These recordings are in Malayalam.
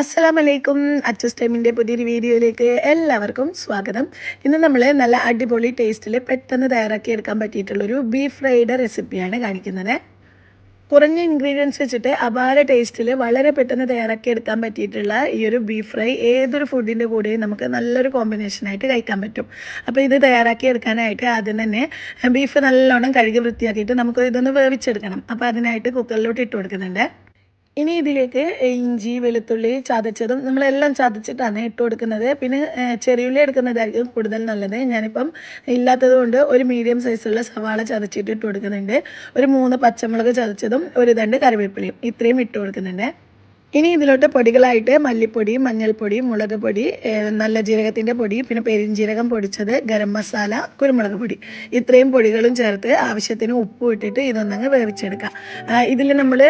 അസ്സലാമലൈക്കും. അച്ചസ് ടൈമിന്റെ പുതിയൊരു വീഡിയോയിലേക്ക് എല്ലാവർക്കും സ്വാഗതം. ഇന്ന് നമ്മൾ നല്ല അടിപൊളി ടേസ്റ്റിൽ പെട്ടെന്ന് തയ്യാറാക്കി എടുക്കാൻ പറ്റിയിട്ടുള്ളൊരു ബീഫ് ഫ്രൈഡ് റെസിപ്പിയാണ് കാണിക്കുന്നത്. കുറഞ്ഞ ഇൻഗ്രീഡിയൻസ് വെച്ചിട്ട് അപാര ടേസ്റ്റിൽ വളരെ പെട്ടെന്ന് തയ്യാറാക്കി എടുക്കാൻ പറ്റിയിട്ടുള്ള ഈ ഒരു ബീഫ് ഫ്രൈ ഏതൊരു ഫുഡിന്റെ കൂടെയും നമുക്ക് നല്ലൊരു കോമ്പിനേഷനായിട്ട് കഴിക്കാൻ പറ്റും. അപ്പോൾ ഇത് തയ്യാറാക്കി എടുക്കാനായിട്ട് ആദ്യം തന്നെ ബീഫ് നല്ലോണം കഴുകി വൃത്തിയാക്കിയിട്ട് നമുക്ക് ഇതൊന്ന് വേവിച്ചെടുക്കണം. അപ്പോൾ അതിനായിട്ട് കുക്കറിലോട്ട് ഇട്ട് കൊടുക്കുന്നുണ്ട്. ഇനി ഇതിലേക്ക് ഇഞ്ചി വെളുത്തുള്ളി ചതച്ചതും നമ്മളെല്ലാം ചതച്ചിട്ടാണ് ഇട്ട് കൊടുക്കുന്നത്. പിന്നെ ചെറിയുള്ളി എടുക്കുന്നതായിരിക്കും കൂടുതൽ നല്ലത്. ഞാനിപ്പം ഇല്ലാത്തത് കൊണ്ട് ഒരു മീഡിയം സൈസുള്ള സവാള ചതച്ചിട്ട് ഇട്ട് കൊടുക്കുന്നുണ്ട്. ഒരു മൂന്ന് പച്ചമുളക് ചതച്ചതും ഒരു രണ്ട് കറിവേപ്പിലയും ഇത്രയും ഇട്ട് കൊടുക്കുന്നുണ്ട്. ഇനി ഇതിലോട്ട് പൊടികളായിട്ട് മല്ലിപ്പൊടി മഞ്ഞൾപ്പൊടി മുളക് പൊടി നല്ല ജീരകത്തിന്റെ പൊടി പിന്നെ പെരിഞ്ജീരകം പൊടിച്ചത് ഗരം മസാല കുരുമുളക് പൊടി. ഇത്രയും പൊടികളും ചേർത്ത് ആവശ്യത്തിന് ഉപ്പ് ഇട്ടിട്ട് ഇതൊന്നങ്ങ് വേവിച്ചെടുക്കാം. ഇതിൽ നമ്മൾ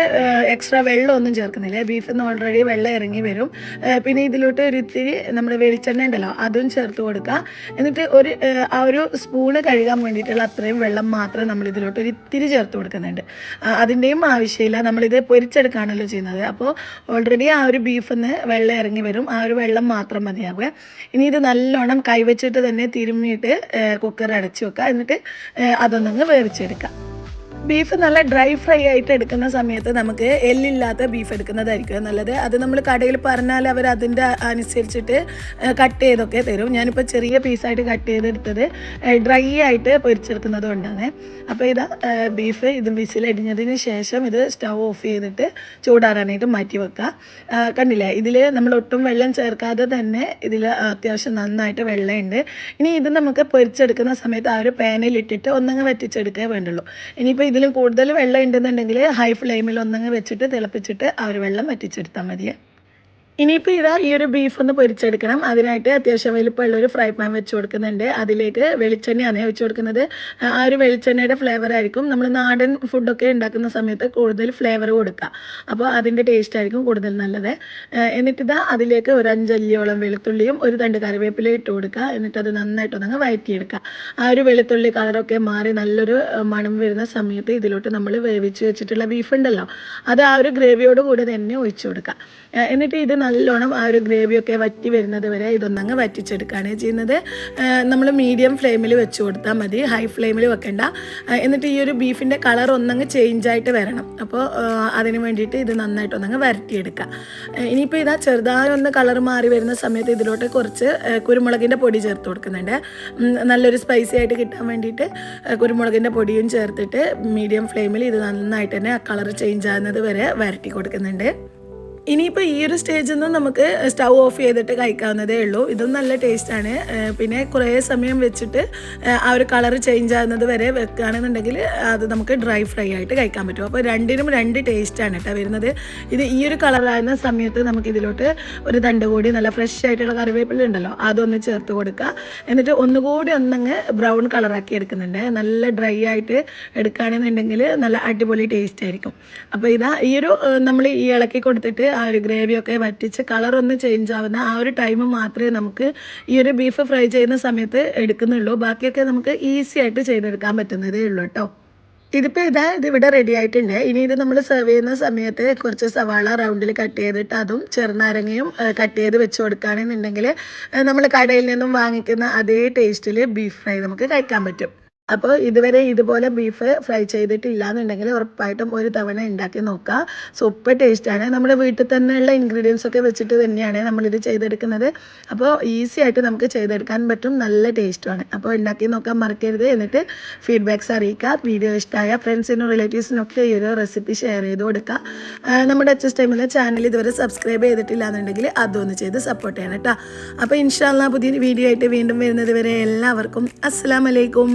എക്സ്ട്രാ വെള്ളമൊന്നും ചേർക്കുന്നില്ല. ബീഫ് ഓൾറെഡി വെള്ളം ഇറങ്ങി വരും. പിന്നെ ഇതിലോട്ട് ഒരു ഇത്തിരി നമ്മൾ വെളിച്ചെണ്ണ ഉണ്ടല്ലോ അതും ചേർത്ത് കൊടുക്കുക. എന്നിട്ട് ഒരു ആ ഒരു സ്പൂണ് കഴുകാൻ വേണ്ടിയിട്ടുള്ള അത്രയും വെള്ളം മാത്രം നമ്മൾ ഇതിലോട്ട് ഒരു ഇത്തിരി ചേർത്ത് കൊടുക്കുന്നുണ്ട്. അതിന്റെയും ആവശ്യമില്ല. നമ്മളിത് പൊരിച്ചെടുക്കാണല്ലോ ചെയ്യുന്നത്. അപ്പോൾ ഓൾറെഡി ആ ഒരു ബീഫിൽ നിന്ന് വെള്ളം ഇറങ്ങി വരും. ആ ഒരു വെള്ളം മാത്രം മതിയാവുക. ഇനി ഇത് നല്ലോണം കൈവച്ചിട്ട് തന്നെ തിരുമ്മിയിട്ട് കുക്കർ അടച്ചു വെക്കുക. എന്നിട്ട് അതൊന്നങ്ങ് വേവിച്ചെടുക്കുക. ബീഫ് നല്ല ഡ്രൈ ഫ്രൈ ആയിട്ട് എടുക്കുന്ന സമയത്ത് നമുക്ക് എല്ലില്ലാത്ത ബീഫ് എടുക്കുന്നതായിരിക്കും നല്ലത്. അത് നമ്മൾ കടയിൽ പറഞ്ഞാൽ അവർ അതിന്റെ അനുസരിച്ചിട്ട് കട്ട് ചെയ്തൊക്കെ തരും. ഞാനിപ്പോൾ ചെറിയ പീസായിട്ട് കട്ട് ചെയ്തെടുത്തത് ഡ്രൈ ആയിട്ട് പൊരിച്ചെടുക്കുന്നത് കൊണ്ടാണ് അപ്പോൾ ഇതാ ബീഫ് ഇത് വിസിലടിഞ്ഞതിന് ശേഷം ഇത് സ്റ്റൗ ഓഫ് ചെയ്തിട്ട് ചൂടാറാനായിട്ട് മാറ്റി വെക്കുക. കണ്ടില്ലേ? ഇതിൽ നമ്മൾ ഒട്ടും വെള്ളം ചേർക്കാതെ തന്നെ ഇതിൽ അത്യാവശ്യം നന്നായിട്ട് വെള്ളമുണ്ട് ഇനി ഇത് നമുക്ക് പൊരിച്ചെടുക്കുന്ന സമയത്ത് ആ ഒരു പാനിൽ ഇട്ടിട്ട് ഒന്നങ്ങ് വറ്റിച്ചെടുക്കേ വേണ്ടുള്ളൂ. ഇനിയിപ്പോൾ ഇതിലും കൂടുതൽ വെള്ളം ഉണ്ടെന്നുണ്ടെങ്കിൽ ഹൈ ഫ്ലെയിമിൽ ഒന്നങ്ങ് വെച്ചിട്ട് തിളപ്പിച്ചിട്ട് ആ ഒരു വെള്ളം വറ്റിച്ചെടുത്താൽ മതിയേ. ഇനിയിപ്പോൾ ഇതാ ഈ ഒരു ബീഫ് ഒന്ന് പൊരിച്ചെടുക്കണം. അതിനായിട്ട് അത്യാവശ്യം വലിപ്പമുള്ള ഒരു ഫ്രൈ പാൻ വെച്ച് കൊടുക്കുന്നുണ്ട്. അതിലേക്ക് വെളിച്ചെണ്ണയാണ് വെച്ച് കൊടുക്കുന്നത്. ആ ഒരു വെളിച്ചെണ്ണയുടെ ഫ്ലേവർ ആയിരിക്കും. നമ്മൾ നാടൻ ഫുഡൊക്കെ ഉണ്ടാക്കുന്ന സമയത്ത് കൂടുതൽ ഫ്ലേവർ കൊടുക്കുക. അപ്പോൾ അതിന്റെ ടേസ്റ്റ് ആയിരിക്കും കൂടുതൽ നല്ലത്. എന്നിട്ടിതാ അതിലേക്ക് ഒരു അഞ്ചല്ലിയോളം വെളുത്തുള്ളിയും ഒരു തണ്ട് കറിവേപ്പിലയും ഇട്ട് കൊടുക്കുക. എന്നിട്ട് അത് നന്നായിട്ടൊന്നങ്ങ് വഴറ്റിയെടുക്കുക ആ ഒരു വെളുത്തുള്ളി കളറൊക്കെ മാറി നല്ലൊരു മണം വരുന്ന സമയത്ത് ഇതിലോട്ട് നമ്മൾ വേവിച്ച് വെച്ചിട്ടുള്ള ബീഫ് ഉണ്ടല്ലോ. അത് ആ ഒരു ഗ്രേവിയോട് കൂടെ തന്നെ ഒഴിച്ചു കൊടുക്കുക. എന്നിട്ട് ഇത് നല്ലോണം ആ ഒരു ഗ്രേവിയൊക്കെ വറ്റി വരുന്നത് വരെ ഇതൊന്നങ്ങ് വറ്റിച്ചെടുക്കുകയാണ് ചെയ്യുന്നത്. നമ്മൾ മീഡിയം ഫ്ലെയിമിൽ വെച്ച് കൊടുത്താൽ മതി. ഹൈ ഫ്ലെയിമിൽ വെക്കണ്ട. എന്നിട്ട് ഈ ഒരു ബീഫിന്റെ കളർ ഒന്നങ്ങ് ചേഞ്ച് ആയിട്ട് വരണം. അപ്പോൾ അതിന് വേണ്ടിയിട്ട് ഇത് നന്നായിട്ട് ഒന്നങ്ങ് വരട്ടിയെടുക്കുക ഇനിയിപ്പോൾ ഇതാ ചെറുതായി ഒന്ന് കളർ മാറി വരുന്ന സമയത്ത് ഇതിലോട്ട് കുറച്ച് കുരുമുളകിന്റെ പൊടി ചേർത്ത് കൊടുക്കുന്നുണ്ട്. നല്ലൊരു സ്പൈസി ആയിട്ട് കിട്ടാൻ വേണ്ടിയിട്ട് കുരുമുളകിന്റെ പൊടിയും ചേർത്തിട്ട് മീഡിയം ഫ്ലെയിമിൽ ഇത് നന്നായിട്ട് തന്നെ കളർ ചേഞ്ച് ആകുന്നത് വരെ വരട്ടി കൊടുക്കുന്നുണ്ട്. ഇനിയിപ്പോൾ ഈ ഒരു സ്റ്റേജിൽ നിന്ന് നമുക്ക് സ്റ്റൗ ഓഫ് ചെയ്തിട്ട് കഴിക്കാവുന്നതേ ഉള്ളൂ. ഇതും നല്ല ടേസ്റ്റാണ് പിന്നെ കുറേ സമയം വെച്ചിട്ട് ആ ഒരു കളർ ചേഞ്ച് ആകുന്നത് വരെ വെക്കുകയാണെന്നുണ്ടെങ്കിൽ അത് നമുക്ക് ഡ്രൈ ഫ്രൈ ആയിട്ട് കഴിക്കാൻ പറ്റും. അപ്പോൾ രണ്ടിനും രണ്ട് ടേസ്റ്റാണ് കേട്ടോ വരുന്നത്. ഇത് ഈ ഒരു കളറാകുന്ന സമയത്ത് നമുക്ക് ഇതിലോട്ട് ഒരു തണ്ട് കൂടി നല്ല ഫ്രഷ് ആയിട്ടുള്ള കറിവേപ്പില ഉണ്ടല്ലോ അതൊന്ന് ചേർത്ത് കൊടുക്കുക എന്നിട്ട് ഒന്നുകൂടി ഒന്നങ്ങ് ബ്രൗൺ കളറാക്കി എടുക്കുന്നുണ്ട്. നല്ല ഡ്രൈ ആയിട്ട് എടുക്കുകയാണെന്നുണ്ടെങ്കിൽ നല്ല അടിപൊളി ടേസ്റ്റ് ആയിരിക്കും. അപ്പോൾ ഇതാ ഈ ഒരു നമ്മൾ ഈ ഇളക്കി കൊടുത്തിട്ട് ആ ഒരു ഗ്രേവിയൊക്കെ വറ്റിച്ച് കളറൊന്ന് ചേഞ്ച് ആവുന്ന ആ ഒരു ടൈം മാത്രമേ നമുക്ക് ഈ ഒരു ബീഫ് ഫ്രൈ ചെയ്യുന്ന സമയത്ത് എടുക്കുന്നുള്ളൂ. ബാക്കിയൊക്കെ നമുക്ക് ഈസി ആയിട്ട് ചെയ്തെടുക്കാൻ പറ്റുന്നതേ ഉള്ളൂ കേട്ടോ ഇതിപ്പോൾ ഇതാ ഇത് ഇവിടെ റെഡി ആയിട്ടുണ്ട്. ഇനി ഇത് നമ്മൾ സെർവ് ചെയ്യുന്ന സമയത്ത് കുറച്ച് സവാള റൗണ്ടിൽ കട്ട് ചെയ്തിട്ട് അതും ചെറുനാരങ്ങയും കട്ട് ചെയ്ത് വെച്ച് കൊടുക്കുകയാണെന്നുണ്ടെങ്കിൽ നമ്മൾ കടയിൽ നിന്നും വാങ്ങിക്കുന്ന അതേ ടേസ്റ്റിൽ ബീഫ് ഫ്രൈ നമുക്ക് കഴിക്കാൻ പറ്റും. അപ്പോൾ ഇതുവരെ ഇതുപോലെ ബീഫ് ഫ്രൈ ചെയ്തിട്ടില്ല എന്നുണ്ടെങ്കിൽ ഉറപ്പായിട്ടും ഒരു തവണ ഉണ്ടാക്കി നോക്കുക. സൂപ്പർ ടേസ്റ്റാണ് നമ്മുടെ വീട്ടിൽ തന്നെയുള്ള ഇൻഗ്രീഡിയൻസ് ഒക്കെ വെച്ചിട്ട് തന്നെയാണ് നമ്മളിത് ചെയ്തെടുക്കുന്നത്. അപ്പോൾ ഈസി ആയിട്ട് നമുക്ക് ചെയ്തെടുക്കാൻ പറ്റും. നല്ല ടേസ്റ്റുമാണ് അപ്പോൾ ഉണ്ടാക്കി നോക്കാൻ മറക്കരുത്. എന്നിട്ട് ഫീഡ്ബാക്ക്സ് അറിയിക്കുക. വീഡിയോ ഇഷ്ടമായ ഫ്രണ്ട്സിനും റിലേറ്റീവ്സിനും ഒക്കെ ഈ ഒരു റെസിപ്പി ഷെയർ ചെയ്ത് കൊടുക്കുക. നമ്മുടെ എച്ച് എസ് ടൈമിലെ ചാനൽ ഇതുവരെ സബ്സ്ക്രൈബ് ചെയ്തിട്ടില്ല എന്നുണ്ടെങ്കിൽ അതൊന്ന് ചെയ്ത് സപ്പോർട്ട് ചെയ്യണം കേട്ടോ. അപ്പോൾ ഇൻഷാല്ല പുതിയ വീഡിയോ ആയിട്ട് വീണ്ടും വരുന്നത് വരെ എല്ലാവർക്കും അസ്സലാമലൈക്കും